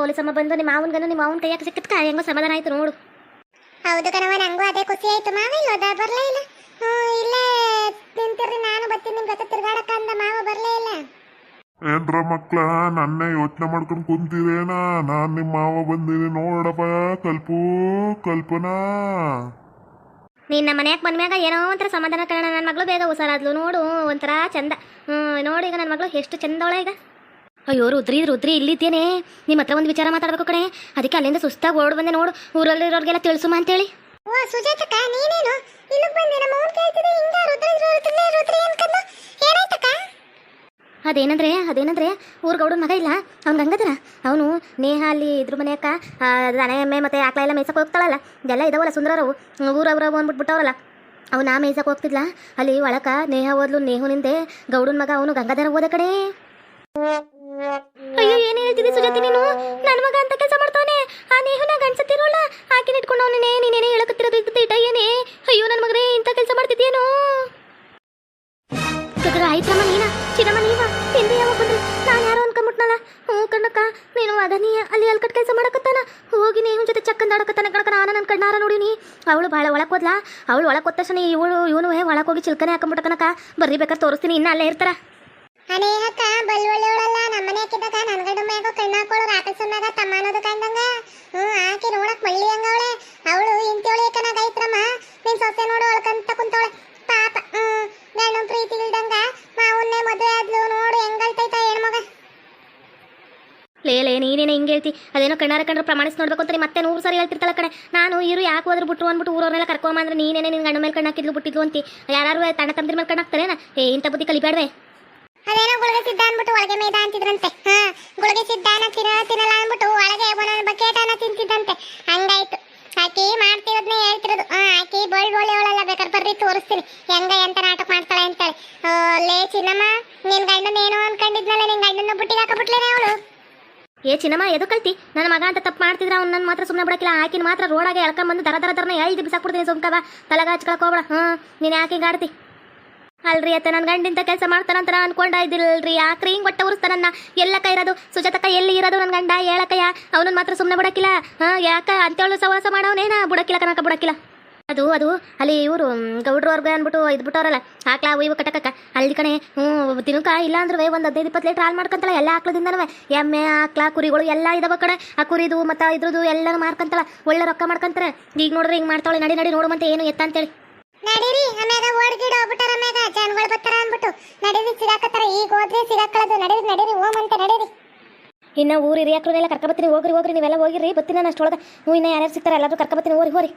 ಪೊಲೀಸಮ್ಮ ಬಂದು ನಿಮ್ಮ ಮಾವನ್ಗನು ನಿಮ್ಮ ಮಾವನ ಕೈಯಾಗ ಸಿಕ್ಕತ್ಕ ಹೆಂಗೋ ಸಮಾಧಾನ ಆಯ್ತು ನೋಡು. ಹೌದು ಕಣವ ನಂಗೂ ಅದೇ ಖುಷಿ ಆಯ್ತು. ಮಾವ ಇಲ್ಲೋದ ಬರ್ಲೇ ಇಲ್ಲ. ಇಲ್ಲ ನಿಂತಿರ್ರಿ ನಾನು ಬರ್ತೀನಿ ನಿಮ್ ಜೊತೆ ತಿರ್ಗಾಡಕ ಅಂದ ಮಾವ ಬರ್ಲೇ ಇಲ್ಲ. ಏನ್ರ ಮಕ್ಳ ನನ್ನೇ ಯೋಚನೆ ಮಾಡ್ಕೊಂಡು ಕುಂತೀರೇನ ನಾನ್ ನಿಮ್ಮ ಮಾವ ಬಂದೀನಿ ನೋಡಪ್ಪ ಕಲ್ಪು ಕಲ್ಪನಾ. ನೀನ್ ನಮ್ಮ ಮನ್ಯಾಗ ಬಂದ್ಮ್ಯಾಗ ಏನೋ ಒಂಥರ ಸಮಾಧಾನ ಕಾರಣ ನನ್ನ ಮಗಳು ಬೇಗ ಹುಷಾರಾದ್ಲು ನೋಡು ಒಂಥರ ಚಂದ. ಹ್ಮ್ ನೋಡಿ ಈಗ ನನ್ನ ಮಗಳು ಎಷ್ಟು ಚಂದವಳ ಈಗ. ಅಯ್ಯೋ ರುದ್ರಿ ರುದ್ರಿ ಇಲ್ಲಿದ್ದೇನೆ. ನಿಮ್ಮ ಹತ್ರ ಒಂದು ವಿಚಾರ ಮಾತಾಡ್ಬೇಕು ಕಣೆ. ಅದಕ್ಕೆ ಅಲ್ಲಿಂದ ಸುಸ್ತಾಗಿ ಓಡ್ ಬಂದೆ ನೋಡು. ಊರಲ್ಲಿರೋರ್ಗೆಲ್ಲ ತಿಳಿಸುಮ ಅಂತೇಳಿ. ಓ ಸುಜಾತಕ್ಕ ನೀನೇನು? ಇಲ್ಲಿಗೆ ಬಂದೆ ನಮ್ಮ ಅವ್ನು ಕೇಳ್ತಿದೆ ಹಿಂಗ ರುದ್ರ ರುದ್ರ ರುದ್ರ ಅನ್ಕಂದ ಏನಾಯ್ತಕ್ಕ? ಅದೇನಂದ್ರೆ ಅದೇನಂದ್ರೆ ಊರ್ ಗೌಡನ ಮಗ ಇಲ್ಲ ಅವ್ನು ಗಂಗದರ ಅವನು ನೇಹ ಅಲ್ಲಿ ಇದ್ರ ಮನೆ ಅಕ್ಕ. ದನ ಎಮ್ಮೆ ಮತ್ತೆ ಆಕಳ ಎಲ್ಲ ಮೇಯ್ಸಕ್ಕೆ ಹೋಗ್ತಾಳಲ್ಲ. ಇದೆಲ್ಲ ಇದಾವಲ್ಲ ಸುಂದರವು ಬಿಟ್ಟವರಲ್ಲ. ಅಂದ್ಬಿಟ್ಬಿಟ್ಟವ್ರಲ್ಲ ನಾ ಮೇಯ್ಸಕ್ಕೆ ಹೋಗ್ತಿದ್ಲ. ಅಲ್ಲಿ ಒಳಕ ನೇಹ ಓದ್ಲು ನೇಹುನಿಂದೆ ಗೌಡನ ಮಗ ಅವನು ಗಂಗಾಧರ ಓದ ಕಡೆ ಅಯ್ಯೋ, ಏನು ಹೇಳ್ತಿದ್ದೆ ಸುಜಾತಿ ನೀನು? ನನ್ನ ಮಗ ಅಂತ ಕೆಲಸ ಮಾಡ್ತಾನೆ ಆ ನೇಹುನ ಗಂಡ್ಸತ್ತಿರೋಲ್ಲ? ಆಕಿನ ಇಟ್ಕೊಂಡು ಅವನೇ ನೀನೇನೇ ಹೇಳಕತ್ತಿರೋದು ಇದ್ದ ಇಟ ಏನೇ? ಅಯ್ಯೋ ನನ್ನ ಮಗನೇ, ಇಂಥ ಕೆಲಸ ಮಾಡ್ತಿದ್ಯೇನೋ ಕಗ್ರ ಆಯ್ತಮ್ಮ ನೀನ? ಚಿನ್ನಮ್ಮ ನೀವ ಹಿಂದೆ ಯಾವಾಗ ಬಂದ್ರಿ ನಾನು ಯಾರೋ ಅನ್ಕೊಂಬಿಟ್ನಲ್ಲ. ಹ್ಞೂ ಕಣ್ಣಕ್ಕ ನೀನು ಅದನಿ ಅಲ್ಲಿ ಅಲ್ಕಟ್ ಕೆಲಸ ಮಾಡಕತ್ತಾನ? ಹೋಗಿ ನೀವು ಜೊತೆ ಚಕ್ಕಂದ ಆಡಕತ್ತಾನ ಕಣಕ ನಾನು ನನ್ನ ಕಣ್ಣಾರ ನೋಡಿನಿ ಅವಳು ಭಾಳ ಒಳಕ್ ಹೋದ್ಲಾ? ಅವಳು ಒಳಕ್ ಹೋದ ತಕ್ಷಣ ಇವಳು, ಇವನು ಒಳಕ್ ಹೋಗಿ ಚಿಲ್ಕನೆ ಹಾಕೊಂಬಿಟ್ಟ ಕನಕ ಬರ್ರಿ ಬೇಕಾದ್ರೆ ತೋರಿಸ್ತೀನಿ, ಇನ್ನ ಅಲ್ಲೇ ಇರ್ತಾರ. ಅನೇಹಕ್ಕ ಬಲ್ ಒಳ್ಳೆಯವಳಲ್ಲ. ನಮ್ಮನೆ ಹಾಕಿದಾಗ ನನ್ ಗಂಡ ಮ್ಯಾಗ ಕಣ್ಣ ಹಾಕೊಳ್ಳೋರು ಆಕಳ ಸಣ್ಣಾಗ ತಮ್ಮ ಅನ್ನೋದು ಕಂಡಂಗ. ಹ್ಮ್ ಆಕೆ ನೋಡಕ್ ಮಳ್ಳಿ ಹಂಗವಳೆ ಅವಳು ಇಂತಿವಳಿ ಏಕನಾಗ ಐತ್ರಮ್ಮ ನಿನ್ ಸೊಸೆ ನೋಡು ಅಳ್ಕಂತ ಕುಂತವಳೆ. ಪಾಪ, ಹ್ಞೂ ಗಂಡು ಪ್ರೀತಿ ಇಲ್ದಂಗ ಮಾವನ್ನೇ ಮದುವೆ ಆದ್ಲು ನೋಡು, ಹೆಂಗಲ್ತೈತ ಹೆಣ್ಮಗ. ಲೇ ನೀನೇನೆ ಹಿಂಗೆ ಹೇಳ್ತಿ? ಅದೇನೋ ಕಣ್ಣಾರ ಕಂಡ್ರೆ ಪ್ರಮಾಣಿಸಿ ನೋಡ್ಬೇಕು ಅಂತ ಮತ್ತೆ ನೂರು ಸಾರಿ ಹೇಳ್ತಿರ್ತಲ್ಲ ಕಡೆ ನಾನು ಇರು, ಯಾಕೆ ಹೋದ್ರು ಬಿಟ್ರು ಅಂದ್ಬಿಟ್ಟು ಊರವ್ರನ್ನೆಲ್ಲ ಕರ್ಕೊಂಬಂದ್ರೆ ನೀನೇನೆ ನಿನ್ನ ಗಂಡ ಮೇಲೆ ಕಣ್ಣು ಹಾಕಿದ್ಲು ಬಿಟ್ಟಿದ್ಲು ಅಂತ. ಯಾರು ತಣ್ಣ ತಂದಿರ ಮೇಲೆ ಕಣ್ಣು ಹಾಕ್ತಾರೇನ ಏ, ಇಂಥ ಬುದ್ಧಿ ಕಲಿಬೇಡ್ವೆ. ಅದೇನೋ ಗುಳಿಗೆ ಸಿದ್ಧ ಅನ್ಬಿಟ್ಟು ಒಳಗೆ ಮೇದ ಅಂತಿದ್ರಂತೆ. ಹಾ, ಗುಳಿಗೆ ಸಿದ್ಧ ತಿನ್ನ ತಿನ್ನಲ್ಲ ಅನ್ಬಿಟ್ಟು ಒಳಗೆ ಒಂದೊಂದು ಬಕೆಟನ ತಿಂತಿದ್ದಂತೆ. ಹಂಗಾಯ್ತು. ಆಕಿ ಮಾಡ್ತಿರೋದ್ನ ಹೇಳ್ತಿರೋದು. ಹಾ, ಆಕಿ ಬೋಳ್ ಬೋಳಿ ಅವಳಲ್ಲ ಬೇಕಾದ್ರೆ ಬರ್ರಿ ತೋರಿಸ್ತೀನಿ. ಹೆಂಗ ಎಂತ ನಾಟಕ ಮಾಡ್ತಾಳೆ ಅಂತೇಳಿ. ಲೇ ಚಿನ್ನಮ್ಮ, ನಿನ್ ಗಂಡನ ಏನೋ ಅನ್ಕೊಂಡಿದ್ನಲ್ಲ, ನಿನ್ ಗಂಡನ ಬುಟ್ಟಿಗೆ ಹಾಕಬಿಟ್ಲೇನೆ ಅವಳು. ಏ ಚಿನ್ನಮ್ಮ ಎದು ಕಲ್ತಿ? ನನ್ನ ಮಗ ಅಂತ ತಪ್ಪು ಮಾಡ್ತಿದ್ರೆ, ಅವ್ನು ನನ್ನ ಮಾತ್ರ ಸುಮ್ಮನೆ ಬಿಡಕಿಲ್ಲ ಆಕಿನ ಮಾತ್ರ ರೋಡಾಗೆ ಎಳ್ಕೊಂಬಂದು ದರ ದರ ದರನ ಎಳ್ದು ಬಿಸಾಕ್ಬಿಡ್ತೀನಿ ಸುಮ್ಕವ. ತಲೆಗ ಹಚ್ಕೊಳಕ್ ಹೋಗ್ಬೇಡ. ಹ್ಞೂ ನೀನು ಯಾಕೆ ಗಾಡ್ತಿ ಅಲ್ರಿ ಅತ್ತ ನನ್ನ ಗಂಡಿಂತ ಕೆಲಸ ಮಾಡ್ತಾನಂತ ಅನ್ಕೊಂಡ ಇದ್ದಿಲ್ರಿ ಯಾಕ್ರಿ ಹಿಂಗೆ ಒಟ್ಟ ಉರಿಸ್ತಾನನ್ನ ಎಲ್ಲ ಕೈ ಇರೋದು, ಸುಜಾತಕ್ಕ ಎಲ್ಲಿ ಇರೋದು ನನ್ನ ಗಂಡ? ಹೇಳಕಯ್ಯ ಅವನನ್ನ ಮಾತ್ರ ಸುಮ್ಮನೆ ಬಿಡಕ್ಕಿಲ್ಲ. ಹಾಂ, ಯಾಕ? ಅಂತೇಳು ಸವಾಸ ಮಾಡೋನೇನ ಬುಡಕಿಲ್ಲ ಕನಕ ಬುಡಕಿಲ್ಲ ಅದು ಅದು, ಅಲ್ಲಿ ಇವರು ಗೌಡ್ರವ್ರಿಗೆ ಅಂದ್ಬಿಟ್ಟು ಇದು ಬಿಟ್ಟವ್ರಲ್ಲ ಹಾಕ್ಲಾ ಇವು ಕಟಕಕ್ಕ. ಅಲ್ಲಿ ಕಣೆ, ಹ್ಞೂ ದಿನಕ ಇಲ್ಲ ಅಂದ್ರೆ ಒಂದು ಹದಿನೈದು, ಇಪ್ಪತ್ತು ಲೀಟ್ರ್ ಹಾಲು ಮಾಡ್ಕೊಂತಳ ಎಲ್ಲ ಹಾಕ್ಲದಿಂದನವೆ. ಎಮ್ಮೆ ಆಕ್ಲ ಕುರಿಗಳು ಎಲ್ಲ ಇದಾವ ಕಡೆ ಆ ಕುರಿದು ಮತ್ತು ಇದ್ರದ್ದು ಎಲ್ಲ ಮಾರ್ಕಂತಲ್ಲ. ಒಳ್ಳೆ ರೊಕ್ಕ ಮಾಡ್ಕೊಂತಾರೆ. ಈಗ ನೋಡ್ರಿ ಹಿಂಗೆ ಮಾಡ್ತಾಳೆ, ನಡಿ ನಡಿ, ನೋಡುವಂತ ಏನು ಎತ್ತ ಅಂತೇಳಿ. ನಡೀರಿ ಆಮ್ಯಾಗ ಓಡ್ಗಿಡ ಹೋಗ್ಬಿಟ್ಟಾರ ಆಮ್ಯಾಗ ಜನಗಳು ಬರ್ತಾರ ಅನ್ಬಿಟ್ಟು ನಡೀರಿ ಸಿಗಾಕತ್ತಾರ ಈಗ ಹೋದ್ರೆ ಸಿಗಾಕಳದು ನಡೀರಿ ನಡೀರಿ ಓಮ್ ಅಂತ ನಡೀರಿ ಇನ್ನು ಊರು ಹಿರಿಯಕ್ರನ್ನೆಲ್ಲ ಕರ್ಕೊಬತ್ತೀನಿ ಹೋಗ್ರಿ ಹೋಗ್ರಿ ನೀವೆಲ್ಲ ಹೋಗಿರಿ ಬತ್ತೀನಿ ನಾನು ಅಷ್ಟೊಳಗೆ ಹ್ಞೂ ಇನ್ನು ಯಾರ್ಯಾರು ಸಿಗ್ತಾರೆ ಎಲ್ಲರೂ ಕರ್ಕೊಬತ್ತೀನಿ ಹೋರಿ ಹೋರಿ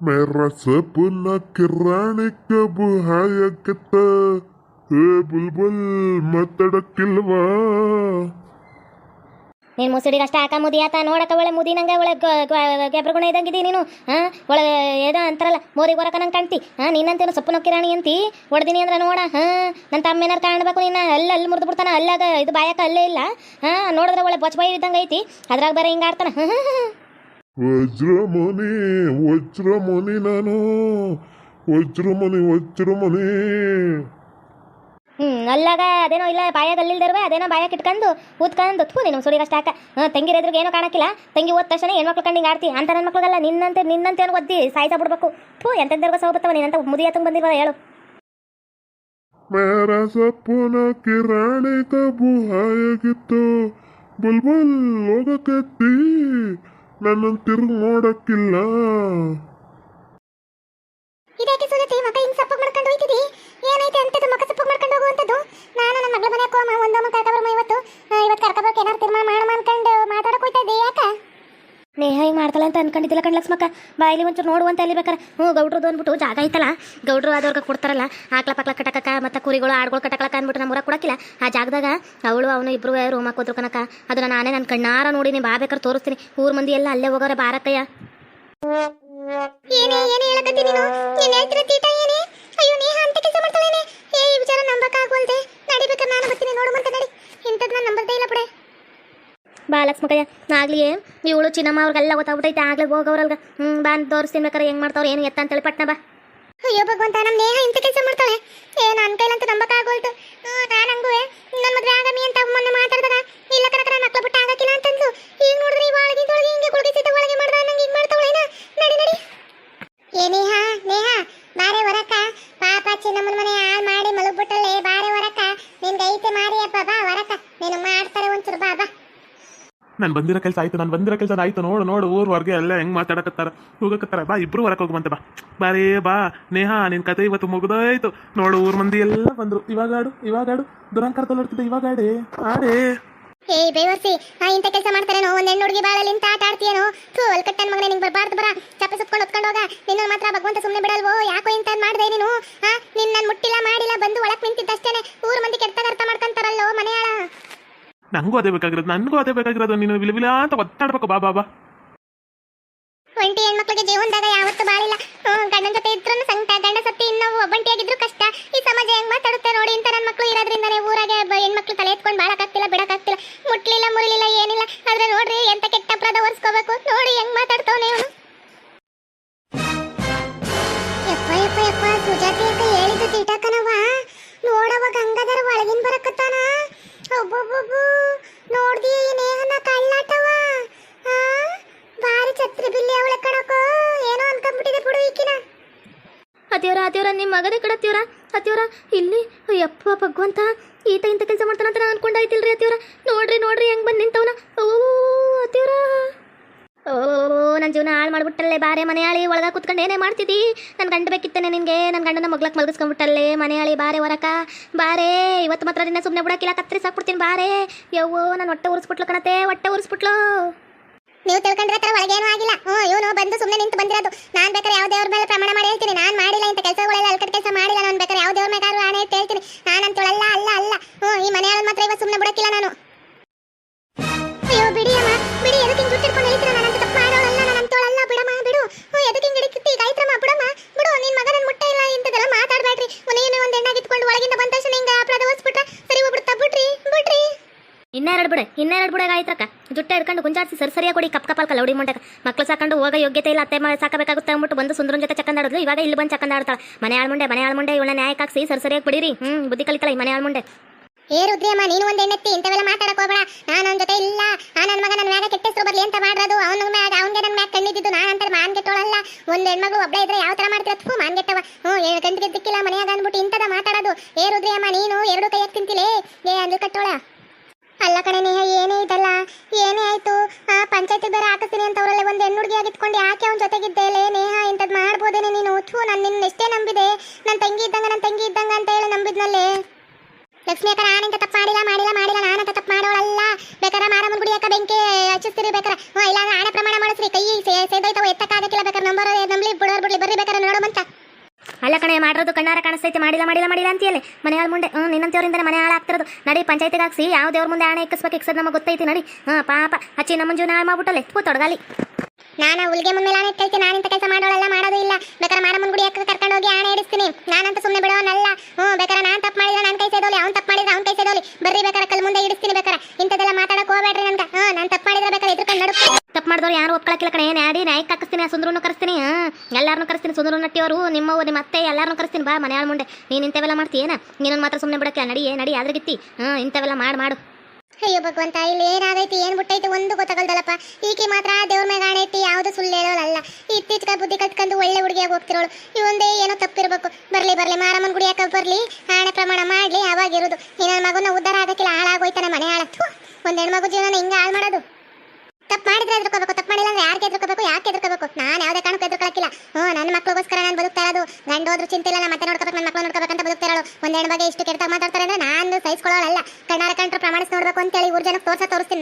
मेरा सपना किराने कब हायकता हे बुलबुल ಮಾತಾಡಕ್ಕಿಲ್ವಾ ನೀನು ಮುಸುಡಿಗೆ ಅಷ್ಟ ಹಾಕ ಮುದಿ ಆತ, ನೋಡಕ ಒಳ್ಳೆ ಮುದಿ ನಂಗೆ, ಒಳ್ಳೆ ಗೆಬ್ರಗುಣ ಇದ್ದಂಗಿದಿ ನೀನು? ಹಾಂ ಒಳ್ಳೆ ಏನೋ ಅಂತಾರಲ್ಲ, ಮೋರಿಗೆ ಬರಕ ನಂಗೆ ಕಾಣ್ತಿ. ಹಾಂ ನೀನಂತೇನು ಸೊಪ್ಪು ನೊಕ್ಕಿರಾಣಿ ಅಂತಿ? ಹೊಡೆದಿನಿ ಅಂದ್ರೆ ನೋಡ ಹಾಂ ನನ್ನ ತಮ್ಮೇನಾರು ಕಾಣಬೇಕು ನೀನು ಅಲ್ಲ ಅಲ್ಲಿ ಮುರಿದು ಬಿಡ್ತಾನ ಅಲ್ಲಾಗ ಇದು ಬಾಯಕ ಅಲ್ಲೇ ಇಲ್ಲ. ಹಾಂ ನೋಡಿದ್ರೆ ಒಳ್ಳೆ ಬೊಚ್ಚ ಬಾಯಿ ಇದ್ದಂಗೆ ಐತಿ. ಅದ್ರಾಗ ಬೇರೆ ಹಿಂಗೆ ಆಡ್ತಾನ. ವಜ್ರಮುನಿ ವಜ್ರಮುನಿ ನಾನು, ವಜ್ರಮುನಿ ವಜ್ರಮುನಿ. ಹ್ಞೂ ಅಲ್ಲಾಗ ಅದೇನೋ ಇಲ್ಲ ಬಾಯಾಗಲ್ಲಿಲ್ದಿರುವೆ ಅದೇನೋ ಬಾಯಾಗ ಇಟ್ಕೊಂಡು ಊದ್ಕೊಂಡು ಥೂ ನೀನು ಸುಡಿಗೆ ಅಷ್ಟ ಹಾಕ ಹಾಂ ತಂಗಿರ ಎದುರಿಗೆ ಏನೋ ಕಾಣಕ್ಕಿಲ್ಲ. ತಂಗಿ ಓದ್ ತಕ್ಷಣ ಹೆಣ್ಮಕ್ಳು ಕಂಡು ಹಿಂಗೆ ಆಡ್ತಿ. ಅಂತ ನನ್ನ ಮಕ್ಳಿಗೆಲ್ಲ ನಿನ್ನಂತೆ ನಿನ್ನಂತೆ ಏನು ಒದ್ದಿ ಸಾಯ್ತಾ ಬಿಡ್ಬೇಕು ಥೂ ಸಹ ಬರ್ತವ ನೀನಂತ ಮುದಿಯ ತುಂಬ ಬಂದಿರುವ ಹೇಳು. ಮೇರಾ ಸಪನ ಕಿರಾಣಿ ಕಬು ಹಾಯಾಗಿತ್ತು. ಬುಲ್ಬುಲ್ ಹೋಗಕತ್ತಿ ನನ್ನ ತಿರುಗಿ ನೋಡಕ್ಕಿಲ್ಲ. ಇದಕ್ಕೆ ಸುಗತಿ ಮಗ ಹಿಂಗ್ ಸಪ್ಪ ಮಾಡ್ಕೊಂಡು ಹೋಯ್ತಿದಿ? ಏನೈತೆ ಅಂತ ಮಕ್ಕ ಸಪ್ಪು ಮಾಡ್ಕೊಂಡು ಹೋಗುವಂಥದ್ದು ನಾನು ನನ್ನ ಮಗಳ ಮನೆಗೆ ಹೋಮ ಒಂದೊಮ್ಮೆ ಕರ್ಕೊಬರ್ಮ ಇವತ್ತು. ಇವತ್ತು ಕರ್ಕೊಬರ್ಕೆ ಏನಾರು ತೀರ್ಮಾನ ಮಾಡಮ ಅನ್ಕೊಂಡು ಮಾತಾಡಕ್ಕೆ ಹೋಯ್ತಾ ಇದ್ದೆ. ಯಾಕ? ನೇಹ ಹಿಂಗೆ ಮಾಡ್ತಾಳೆ ಅಂತ ಅನ್ಕೊಂಡಿದ್ದಿಲ್ಲ ಕಣ್ ಲಕ್ಷ್ಮಕ್ಕ. ಬಾಯಿಲಿ ಒಂಚೂರು ನೋಡುವಂತ ಅಲ್ಲಿ ಬೇಕಾರೆ. ಹ್ಞೂ ಗೌಡ್ರದ್ದು ಅಂದ್ಬಿಟ್ಟು ಜಾಗ ಐತಲ್ಲ. ಗೌಡ್ರು ಆದವ್ರಿಗೆ ಕೊಡ್ತಾರಲ್ಲ. ಆಕ್ಲ ಪಕ್ಲ ಕಟಕಕ್ಕ ಮತ್ತು ಕುರಿಗಳು ಆಡ್ಗಳು ಕಟಕಲಕ್ಕ ಅಂದ್ಬಿಟ್ಟು ನಮ್ಮ ಊರಾಗ ಕೊಡಕ್ಕಿಲ್ಲ. ಆ ಜಾಗದಾಗ ಅವಳು ಅವನು ಇಬ್ಬರು ರೂಮ್ ಹಾಕೋದ್ರು ಕನಕ ಅದನ್ನ ನಾನೇ ನನ್ನ ಕಣ್ಣಾರ ನೋಡಿನಿ ಬಾ ಬೇಕಾದ್ರೆ ತೋರಿಸ್ತೀನಿ. ಊರ್ ಮಂದಿ ಎಲ್ಲ ಅಲ್ಲೇ ಹೋಗೋರೆ ಬಾರಕ್ಕಯ್ಯ. ಏನೇ ಏನೇ ಹೇಳಕತ್ತಿ ನೀನು? ಹೇಳ್ತಿರ ತೀಟ ಏನೇ? ಅಂತ ಕೆಲಸ ಮಾಡ್ತಾಳೇನೆ ಏ, ಈ ವಿಚಾರ ನಂಬಕ್ ಆಗೋಲ್ದೆ ನಡಿಬೇಕಾದ್ರೆ ನಾನು ಬರ್ತೀನಿ ನೋಡುವಂತ ನಡಿ. ಇಂಥದ್ದು ನಾನು ನಂಬರ್ದೇ ಇಲ್ಲ ಬಿಡೆ. ಬಾ ಲಕ್ಷ್ಮಕಯ್ಯ ಆಗ್ಲಿ ಇವಳು ಚಿನ್ನಮ್ಮ ಅವ್ರಿಗೆಲ್ಲ ಗೊತ್ತಾಗ್ಬಿಟ್ಟೈತೆ, ಆಗ್ಲೇ ಹೋಗೋರಲ್ಗ. ಹ್ಞೂ ಬಾ, ತೋರಿಸ್ತೀನಿ ಬೇಕಾರೆ ಹೆಂಗೆ ಮಾಡ್ತಾವ್ರು, ಏನು ಎತ್ತ ಅಂತೇಳಿ ಪಟ್ನ ಬಾ. ಅಯ್ಯೋ, ಭಗವಂತ ನಮ್ಮ ನೇಹ ಇಂಥ ಕೆಲಸ ಮಾಡ್ತಾಳೆ. ಏ ನನ್ನ ಕೈಲಂತೂ ನಂಬಕ್ ಆಗೋಲ್ತು ನಾನು ಹಂಗೂ ನನ್ನ ಮದುವೆ ಆಗಮಿ ಅಂತ ಮೊನ್ನೆ ನಾನು ಬಂದಿರೋ ಕೆಲಸ ಆಯ್ತು, ನಾನು ಬಂದಿರೋ ಕೆಲಸ ಆಯ್ತು, ನೋಡು ನೋಡು ಊರ್ ಹೊರಗೆ ಎಲ್ಲ ಹೆಂಗ್ ಮಾತಾಡಕತ್ತಾರ, ಹೋಗಕತ್ತಾರ, ಬಾ, ಇಬ್ರು ಹೊರಗೆ ಹೋಗುವಂತೆ, ಬಾ. ಬಾರೇ ಬಾ. ನೇಹಾ, ನಿನ್ ಕತೆ ಇವತ್ತು ಮುಗ್ದಾಯ್ತು. ನೋಡು, ಊರ್ ಮಂದಿ ಎಲ್ಲ ಬಂದ್ರು. ಇವಾಗ ಆಡು ಇವಾಗ ಆಡು. ದುರಂಕಾರ ತೊಲಡ್ತಿದ್ದೆ ಇವಾಗ ಆಡೆ. ಏ ಬೇವರ್ಸಿ ನಾ ಇಂಥ ಕೆಲಸ ಮಾಡ್ತಾರೇನೋ ಒಂದ್ ಹೆಣ್ಣು ಹುಡುಗಿ ಬಾಳಲ್ಲಿ ಇಂತ ಆಟ ಆಡ್ತೀಯೇನೋ? ಥೂ, ಅಲ್ಕಟ್ಟನ್ ಮಗನೇ, ನಿಂಗೆ ಬರಬಾರ್ದು, ಬರ. ಚಪ್ಪೆ ಸುತ್ಕೊಂಡು ಹೊತ್ಕೊಂಡು ಹೋಗ. ನಿನ್ನ ಮಾತ್ರ ಭಗವಂತ ಸುಮ್ಮನೆ ಬಿಡಲ್ವೋ? ಯಾಕೋ ಇಂತ ಮಾಡಿದೆ ನೀನು? ಹಾ ನಿನ್ನ ನಾನು ಮುಟ್ಟಿಲ್ಲ, ಮಾಡಿಲ್ಲ, ಬಂದು ಒಳಕ್ ನಿಂತಿದ್ದಷ್ಟೇನೆ ಊರು ಮಂದಿ ಕೆಟ್ಟಾಗ ಅರ್ಥ ಮಾಡ್ಕೊಂತಾರಲ್ಲೋ ಮನೆಯಾಳ ನಂಗೂ ಅದೇ ಬೇಕಾಗಿರೋದು, ನನಗೂ ಅದೇ ಬೇಕಾಗಿರೋದು, ನೀನು ವಿಲ ವಿಲ ಅಂತ ಒತ್ತಾಡ್ಬೇಕು ಬಾ ಬಾ ಬಾ. ಒಂಟಿ ಹೆಣ್ಮಕ್ಳಿಗೆ ಜೀವನದಾಗ ಯಾವತ್ತೂ ಬಾಳಿಲ್ಲ. ಗಂಡನ ಜೊತೆ ಇದ್ರೂ ಮಗನೇ ಕಡೆ ಅತ್ಯವರ ಇಲ್ಲಿ, ಅಯ್ಯಪ್ಪ ಭಗವಂತ, ಈತ ಇಂಥ ಕೆಲಸ ಮಾಡ್ತಾನಂತ ನಾನು ಅನ್ಕೊಂಡಾಯ್ತಿಲ್ರಿ ಅತ್ಯವರ ನೋಡ್ರಿ ನೋಡ್ರಿ, ಹೆಂಗ್ ಬಂದು ನಿಂತವನ. ಓ ಓ ನನ್ನ ಜೀವನ ಹಾಳು ಮಾಡ್ಬಿಟ್ಟಲ್ಲೇ ಬಾರೆ ಮನೆಯಾಳಿ, ಒಳಗೆ ಕುತ್ಕೊಂಡು ಏನೇ ಮಾಡ್ತಿದ್ದಿ? ನನ್ನ ಗಂಡ ಬೇಕಿತ್ತೇನೆ ನಿನಗೆ. ನನ್ನ ಗಂಡನ ಮಗ್ಲಕ್ಕೆ ಮಲಗಿಸ್ಕೊಂಡ್ಬಿಟ್ಟಲ್ಲೇ ಮನೆಯಾಳಿ ಬಾರೆ ಹೊರಕ ಬಾರೆ, ಇವತ್ತು ಮಾತ್ರ ದಿನ ಸುಮ್ಮನೆ ಬಿಡೋಕ್ಕಿಲ್ಲ ಕತ್ತರಿ ಸಾಕ್ಬಿಡ್ತೀನಿ ಬಾರೆ. ಯವ್ವೋ, ನಾನು ಹೊಟ್ಟೆ ಉರಿಸ್ಬಿಟ್ಲು ಕಣತೆ, ಹೊಟ್ಟೆ ಉರಿಸ್ಬಿಟ್ಲು. ನೀವು ತಿಳ್ಕೊಂಡ್ರೆ ತರ ಒಳಗೇನೂ ಆಗಿಲ್ಲ. ಹ್ಞೂ, ಇವನು ಬಂದು ಸುಮ್ಮನೆ ನಿಂತು ಬಂದಿರೋದು. ನಾನು ಬೇಕಾದ್ರೆ ಯಾವ ದೇವ್ರ ಮೇಲೆ ಪ್ರಮಾಣ ಮಾಡಿ ಹೇಳ್ತೀನಿ. ನಾನು ಮಾಡಿಲ್ಲ ಇಂಥ ಕೆಲಸಗಳೆಲ್ಲ ಅಲ್ಕಟ್ ಕೆಲಸ ಮಾಡಿಲ್ಲ. ನಾನು ಬೇಕಾದ್ರೆ ಯಾವ ದೇವ್ರ ಮೇಲೆ ಆಣೆ ಇಟ್ಟು ಹೇಳ್ತೀನಿ. ನಾನಂತೇಳಲ್ಲ ಅಲ್ಲ ಅಲ್ಲ ಹ್ಞೂ, ಈ ಮನೆಯಲ್ಲಿ ಮಾತ್ರ ಇವಾಗ ಸುಮ್ಮನೆ ಬಿಡಕ್ಕಿಲ್ಲ ನಾನು. ಅಯ್ಯೋ, ಬಿಡಿ ಅಮ್ಮ. ಬಿಡಿ ಎದಕ್ಕೆ ಹಿಂಗೆ ಜುಟ್ಟಿಡ್ಕೊಂಡು ಹೇಳ್ತೀರ ನಾನಂತ ತಪ್ಪು ಮಾಡೋಳಲ್ಲ. ಅಂತೇಳಲ್ಲ ಬಿಡಮ್ಮ, ಬಿಡು. ಹ್ಞೂ ಎದಕ್ಕೆ ಹಿಂಗೆ ಕಿತ್ತಿ ಗಾಯತ್ರಮ್ಮ ಬಿಡಮ್ಮ. ಬಿಡು ನಿನ್ನ ಮಗ ನನ್ನ ಮುಟ್ಟ ಇಲ್ಲ ಇಂಥದೆಲ್ಲ ಮಾತಾಡಬೇಡ್ರಿ. ನೀನು ಒಂದು ಹೆಣ್ಣಾಗಿತ್ಕೊಂಡು ಒಳಗಿಂದ ಬಂದ ತಕ್ಷಣ ಹಿಂಗೆ ಅಪರಾಧ ಹೊಸ್ಬಿಟ್ರೆ ಸರಿ ಹೋಗ್ಬಿಡ್ತಾ. ಬಿಡ್ರಿ ಬಿಡ್ರಿ. ಇನ್ನೆರಡು ಬಿಡು ಇನ್ನೆರಡು ಬಿಡಾಗ ಆಯ್ತಕ್ಕ ಜುಟ್ಟ ಹಿಡ್ಕೊಂಡು ಗುಂಜಾಡ್ಸಿ ಸರಿ ಸರಿಯಾಗಿ ಕೊಡಿ. ಕಪ್ ಕಪಾಲ್ ಕಲೌಡಿ ಮುಂಡಕ. ಮಕ್ಕಳು ಸಾಕೊಂಡು ಹೋಗೋ ಯೋಗ್ಯತೆ ಇಲ್ಲ. ಅತ್ತೆ ಮಾಡಿ ಸಾಕಬೇಕಾಗುತ್ತೆ ಅಂದ್ಬಿಟ್ಟು ಬಂದು ಸುಂದರ ಜೊತೆ ಚಕ್ಕಂದಾಡಿದ್ಲು ಇವಾಗ ಇಲ್ಲಿ ಬಂದು ಚಕ್ಕಂದಾಡ್ತಾಳೆ ಮನೆ ಆಳ್ಮುಂಡೆ ಮನೆ ಆಳ್ಮುಂಡೆ ಇವಳ ನ್ಯಾಯ ಹಾಕ್ಸಿ ಸರಿ ಸರಿಯಾಗಿ ಬಿಡಿರಿ ಹ್ಞೂ ಬುದ್ಧಿ ಕಲಿತಲ್ಲ ಮನೆ ಆಳ್ಮುಂಡೆ ಏ ರುದ್ರಿಯಮ್ಮ, ನೀನು ಒಂದು ಹೆಣ್ಣೆತ್ತಿ ಇಂಥವೆಲ್ಲ ಮಾತಾಡಕ್ ಹೋಗೋಣ ನಾನು ಅವನ ಜೊತೆ ಇಲ್ಲ. ಆ ನನ್ನ ಮಗ ನನ್ನ ಮ್ಯಾಗ ಕೆಟ್ಟ ಹೆಸರು ಬರಲಿ ಅಂತ ಮಾಡೋದು ಅವನ ಮ್ಯಾಗ, ಅವನಿಗೆ ನನ್ನ ಮ್ಯಾಗ ಕಣ್ಣಿದ್ದು ನಾನು ಅಂತ ಮಾನ್ ಒಂದು ಒಂದ್ ಹೆಣ್ಮಗು ಒಬ್ಬ ಇದ್ರೆ ಯಾವ ತರ ಮಾಡ್ತೀರ? ಥೂ, ಮಾನ್ ಕೆಟ್ಟವ. ಹ್ಞೂ ಏಳು ಗಂಟೆಗೆ ದಿಕ್ಕಿಲ್ಲ ಮನೆಯಾಗ ಅಂದ್ಬಿಟ್ಟು ಇಂಥದ ಮಾತಾಡೋದು. ಏ ರುದ್ರಿಯಮ್ಮ, ನೀನು ಎರಡು ಕೈಯಾಗ ತಿಂತಿಲೇ? ಏ ಅಂದ್ರೆ ಕಟ್ಟೋಳ. ಅಲ್ಲ ಕಣೆ ನೇಹ, ಏನೇ ಇದಲ್ಲ. ಏನೇ ಆಯ್ತು? ಆ ಪಂಚಾಯತಿ ಬೇರೆ ಹಾಕಿಸ್ತೀನಿ ಅಂತ ಅವರಲ್ಲೇ ಒಂದು ಹೆಣ್ಣು ಹುಡುಗಿ ಆಗಿತ್ಕೊಂಡು ಯಾಕೆ ಅವ್ನ ಜೊತೆಗಿದ್ದೇಲೆ ನೇಹ ಇಂಥದ್ದು ಮಾಡ್ಬೋದೇನೆ ನೀನು? ಥೂ, ನಾನು ನಿನ್ನ ಎಷ್ಟೇ ನಂಬಿದೆ. ನನ್ನ ತಂಗಿ ಇದ್ದಂಗ ನನ್ನ ತಂಗಿ ಇದ್ದಂಗ ಅಂತ ಹೇಳಿ ನಂಬಿದ್ನಲ್ಲೇ. ಲಕ್ಷ್ಮಿ ಅಕ್ಕ ತಪ್ಪು ಮಾಡಿಲ್ಲ ಮಾಡಿಲ್ಲ ಮಾಡಿಲ್ಲ ನಾನಂತ ತಪ್ಪು ಮಾಡೋಳಲ್ಲ ಬೇಕಾರೆ ಮಾರಮ್ಮನ ಗುಡಿಯಕ್ಕ ಬೆಂಕಿ ಹಚ್ಚಿಸ್ತೀರಿ ಬೇಕಾರೆ ಹ್ಞೂ ಇಲ್ಲ ಆಣೆ ಪ್ರಮಾಣ ಮಾಡಿಸ್ರಿ ಕೈ ಸೇ- ಸೇದೋಯ್ತಾವ ಎತ್ತಕ್ಕಾಗಕ್ಕಿಲ್ಲ ಬೇಕಾರೆ ನಂಬರ್ ನಂಬ್ಲಿ ಬಿಡೋರ್ ಬಿಡ್ಲಿ ಬರ್ರಿ ಬೇಕಾರೆ ನೋಡಮಂತ ಅಲ್ಲ ಕಣೆ ಮಾಡಿರೋದು ಕಣ್ಣಾರ ಕಾಣಿಸ್ತೈತೆ, ಮಾಡಿಲ್ಲ ಮಾಡಿಲ್ಲ ಮಾಡಿಲ್ಲ ಅಂತೀಯಲ್ಲ? ಮನೆ ಹಾಳು ಮುಂದೆ ಹ್ಞೂ ನಿನ್ನಂತವ್ರಿಂದನೇ ಮನೆ ಹಾಳಾಗ್ತಿರೋದು. ನಡಿ ಪಂಚಾಯತಿಗೆ ಹಾಕ್ಸಿ ಯಾವ ದೇವ್ರ ಮುಂದೆ ಆಣೆ ಇಕ್ಕಿಸ್ಬೇಕು ಇಕ್ಸೋದು ನಮಗೆ ಗೊತ್ತೈತಿ, ನಡಿ. ಹಾಂ ಪಾಪ ಹಚ್ಚಿ ನಮ್ಮ ಜೀವನ ಹಾಳು ಮಾಡ್ಬಿಟ್ಟಲ್ಲಿ? ಎತ್ಕೋ ತೊಡಗಾಲಿ. ನಾನು ಉಲ್ಗೆ ಲಾನೆ ಎತ್ತೈತಿ ನಾನು ಇಂತ ಕೆಲಸ ಮಾಡೋಳಲ್ಲ, ಮಾಡೋದು ಇಲ್ಲ. ಬೇಕಾರೆ ಮಾರಮ್ಮನ ಗುಡಿಯಕ್ಕ ಕರ್ಕೊಂಡು ಹೋಗಿ ಆಣೆ ಇಡಿಸ್ತೀನಿ ನಾನಂತ ಸುಮ್ಮನೆ ಬಿಡೋನಲ್ಲ. ಹ್ಞೂ ಬೇಕಾರೆ ನಾನು ತಪ್ಪು ಮಾಡಿದ್ರೆ ನನ್ನ ಕೈ ಸೇದೋಲಿ, ಅವ್ನು ತಪ್ಪು ಮಾಡಿದ್ರೆ ಅವ್ನು ಕೈ ಸೇದೋಲಿ. ಬರ್ರಿ ಬೇಕಾರೆ ಕಲ್ ಮುಂದೆ ಇಡಿಸ್ತೀನಿ ಬೇಕಾರೆ ಇಂಥದ್ದೆಲ್ಲ ಮಾತಾಡೋಕೆ ಹೋಗ್ಬೇಡ್ರಿ ನನ್ಗೆ. ಹ್ಞೂ, ನಾನು ತಪ್ಪು ಮಾಡಿದ್ರೆ ಬೇಕಾರೆ ಕಂಡು ನಡುಕು. ತಪ್ಪು ಮಾಡಿದವ್ರು ಯಾರು ಒಪ್ಕೊಳಕಿಲ್ಲ ಕಣೆ. ನ್ಯಾಡಿ ನಾಯಕ್ ಹಾಕಿಸ್ತೀನಿ ಸುಂದರನ್ನು ಕರೆಸ್ತೀನಿ ಎಲ್ಲಾರನ್ನೂ ಕರೆಸ್ತೀನಿ ಸುಂದ್ರ ನಟ್ಟಿಯವರು. ನಿಮ್ಮವ್ರು ನಿಮ್ಮ ಅತ್ತೆ ಎಲ್ಲಾರನ್ನೂ ಕರೆಸ್ತೀನಿ. ಬಾ ಮನೆಯಾಳ ಮುಂದೆ. ನೀನು ಇಂಥವೆಲ್ಲ ಮಾಡ್ತೀಯೇನ? ನೀನೊಂದು ಮಾತ್ರ ಸುಮ್ಮನೆ ಬಿಡಕ್ಕೆ ನಡಿ ನಡಿ, ಆದ್ರಿಗಿತ್ತಿ. ಹಾಂ ಇಂಥವೆಲ್ಲ ಮಾಡಿ, ಮಾಡು. ಅಯ್ಯೋ ಭಗವಂತ, ಇಲ್ಲಿ ಏನಾಗೈತಿ, ಏನ್ ಬಿಟ್ಟೈತಿ ಒಂದು ಗೊತ್ತಾಗಲ್ದಲ್ಲಪ್ಪ. ಈಕೆ ಮಾತ್ರ ದೇವ್ರ ಮೇಲೆ ಆಣೆ ಇಟ್ಟು ಯಾವುದು ಸುಳ್ಳು ಹೇಳೋಲ್ಲ ಇತ್ತೀಚೆಗೆ ಬುದ್ಧಿ ಕಲ್ತ್ಕೊಂಡು ಒಳ್ಳೆ ಹುಡುಗಿಯಾಗಿ ಹೋಗ್ತಿರೋಳು. ಇವಂದೇ ಏನೋ ತಪ್ಪಿರ್ಬೇಕು. ಬರ್ಲಿ ಬರ್ಲಿ, ಮಾರಮ್ಮನ ಗುಡಿಯಾಕ ಬರ್ಲಿ. ಆಣೆ ಪ್ರಮಾಣ ಮಾಡ್ಲಿ ಅವಾಗಿರೋದು ನನ್ನ ಮಗನ ಉದ್ಧಾರ ಆಗಕ್ಕಿಲ್ಲ, ಹಾಳಾಗೋಯ್ತಾನೆ ಮನೆ ಹಾಳತ್ತು ಒಂದ್ ಹೆಣ್ಮಗು ಜೀವನ ಹಿಂಗೆ ಹಾಳು ಮಾಡೋದು. ತಪ್ಪು ಮಾಡಿದ್ರೆ ಎದ್ರಕೋಬೇಕು, ತಪ್ಪು ಮಾಡಿಲ್ಲ ಅಂದ್ರೆ ಯಾರಿಗೆ ಎದ್ರಕೋಬೇಕು, ಯಾಕೆ ಎದ್ರಕೋಬೇಕು? ನಾನು ಯಾವುದೇ ಕಾರಣಕ್ಕೂ ಎದ್ರುಕೊಳಕ್ಕಿಲ್ಲ. ಹ್ಞೂ ನನ್ನ ಮಕ್ಕಳಿಗೋಸ್ಕರ ನಾನು ಬದುಕ್ತಾ ಇರೋದು. ಗಂಡ ಹೋದ್ರು ಚಿಂತೆ ಇಲ್ಲ ಮತ್ತೆ ನೋಡ್ಕೋಬೇಕು ನನ್ನ ಮಕ್ಕಳು ನೋಡ್ಕೋಬೇಕಂತ ಬದುಕ್ತಾ ಇರೋಳು. ಒಂದ್ ಹೆಣ್ಣು ಬಗ್ಗೆ ಇಷ್ಟು ಕೆಟ್ಟ ಮಾತಾಡ್ತಾರೆ ಅಂದ್ರೆ ನಾನು ಸಹಿಸ್ಕೊಳ್ಳೋಲ್ಲ ಕಣ್ಣಾರ ಕಂಡ್ರೆ ಪ್ರಮಾಣಿಸಿ ನೋಡ್ಬೇಕು ಅಂತೇಳಿ ಊರ್ ಜನಕ್ಕೆ ತೋರ್ಸ ತೋರಿಸ್ತೀನಿ